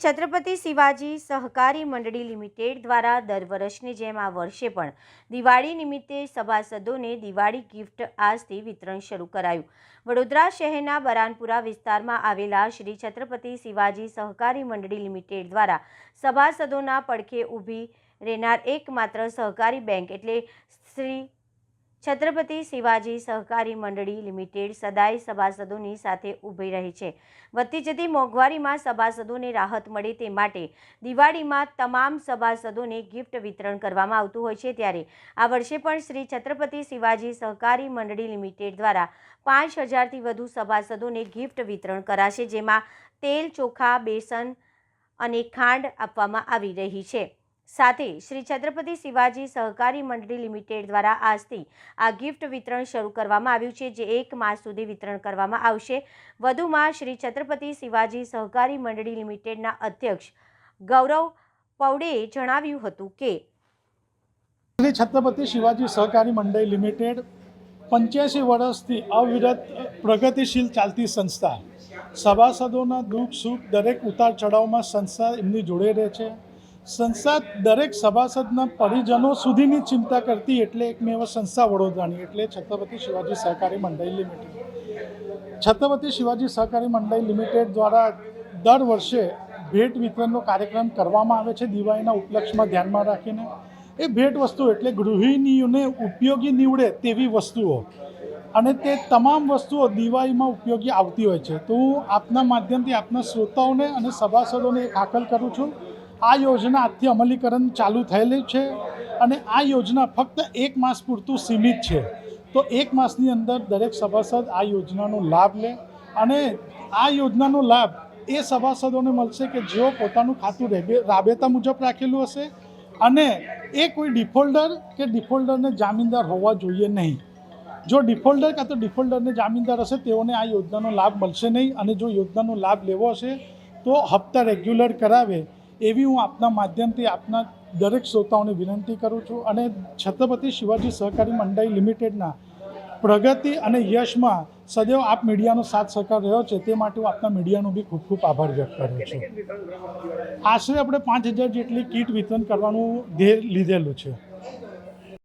છત્રપતિ શિવાજી સહકારી મંડળી લિમિટેડ દ્વારા દર વર્ષની જેમ આ વર્ષે પણ દિવાળી નિમિત્તે સભાસદોને દિવાળી ગિફ્ટ આજથી વિતરણ શરૂ કરાયું. વડોદરા શહેરના બરાનપુરા વિસ્તારમાં આવેલા શ્રી છત્રપતિ શિવાજી સહકારી મંડળી લિમિટેડ દ્વારા સભાસદોના પડખે ઊભી રહેનાર એકમાત્ર સહકારી બેંક એટલે શ્રી છત્રપતિ શિવાજી સહકારી મંડળી લિમિટેડ સદાય સભાસદોની સાથે ઊભી રહી છે. વધતી જતી મોંઘવારીમાં સભાસદોને રાહત મળે તે માટે દિવાળીમાં તમામ સભાસદોને ગિફ્ટ વિતરણ કરવામાં આવતું હોય છે ત્યારે આ વર્ષે પણ શ્રી છત્રપતિ શિવાજી સહકારી મંડળી લિમિટેડ દ્વારા પાંચ હજારથી વધુ સભાસદોને ગિફ્ટ વિતરણ કરાશે, જેમાં તેલ, ચોખા, બેસન અને ખાંડ આપવામાં આવી રહી છે. સાથે શ્રી છત્રપતિ શિવાજી સહકારી મંડળી લિમિટેડ દ્વારા આજથી આ ગિફ્ટ વિતરણ શરૂ કરવામાં આવ્યું છે, જે એક માસ સુધી વિતરણ કરવામાં આવશે. વધુમાં શ્રી છત્રપતિ શિવાજી સહકારી મંડળી લિમિટેડના અધ્યક્ષ ગૌરવ પૌડેએ જણાવ્યું હતું કે શ્રી છત્રપતિ શિવાજી સહકારી મંડળી લિમિટેડ પંચ્યાસી વર્ષથી અવિરત પ્રગતિશીલ ચાલતી સંસ્થા. સભાસદોના દુઃખ સુખ દરેક ઉતાર ચઢાવમાં સંસ્થા એમની જોડે રહે છે. સંસ્થા દરેક સભાસદના પરિજનો સુધીની ચિંતા કરતી એટલે એકમેવ સંસ્થા વડોદરાની, એટલે છત્રપતિ શિવાજી સહકારી મંડળ લિમિટેડ. છત્રપતિ શિવાજી સહકારી મંડળ લિમિટેડ દ્વારા દર વર્ષે ભેટ વિતરણનો કાર્યક્રમ કરવામાં આવે છે, દિવાળીના ઉપલક્ષમાં ધ્યાનમાં રાખીને. એ ભેટ વસ્તુ એટલે ગૃહિણીઓને ઉપયોગી નીવડે તેવી વસ્તુઓ. અને તે તમામ વસ્તુઓ દિવાળીમાં ઉપયોગી આવતી હોય છે. તો હું આપના માધ્યમથી આપના શ્રોતાઓને અને સભાસદોને એક હાકલ કરું છું. આ યોજના આજથી અમલીકરણ ચાલુ થયેલી છે અને આ યોજના ફક્ત એક માસ પૂરતું સીમિત છે. તો એક માસની અંદર દરેક સભાસદ આ યોજનાનો લાભ લે અને આ યોજનાનો લાભ એ સભાસદોને મળશે કે જેઓ પોતાનું ખાતું રેબે- રાબેતા મુજબ રાખેલું હશે અને એ કોઈ ડિફોલ્ડર કે ડિફોલ્ડરને જામીનદાર હોવા જોઈએ નહીં. જો ડિફોલ્ડર કાં તો ડિફોલ્ડરને જામીનદાર હશે, તેઓને આ યોજનાનો લાભ મળશે નહીં અને જો યોજનાનો લાભ લેવો હશે, તો હપ્તા રેગ્યુલર કરાવે એવી હું આપના માધ્યમથી આપના દરેક શ્રોતાઓને વિનંતી કરું છું અને છત્રપતિ શિવાજી સહકારી મંડળ લિમિટેડના પ્રગતિ અને યશમાં સદૈવ આપ મીડિયાનો સાથ સહકાર રહ્યો છે તે માટે હું આપના મીડિયાનો બી ખૂબ ખૂબ આભાર વ્યક્ત કરું છું. આશરે આપણે પાંચ હજાર જેટલી કીટ વિતરણ કરવાનું ધ્યેય લીધેલું છે.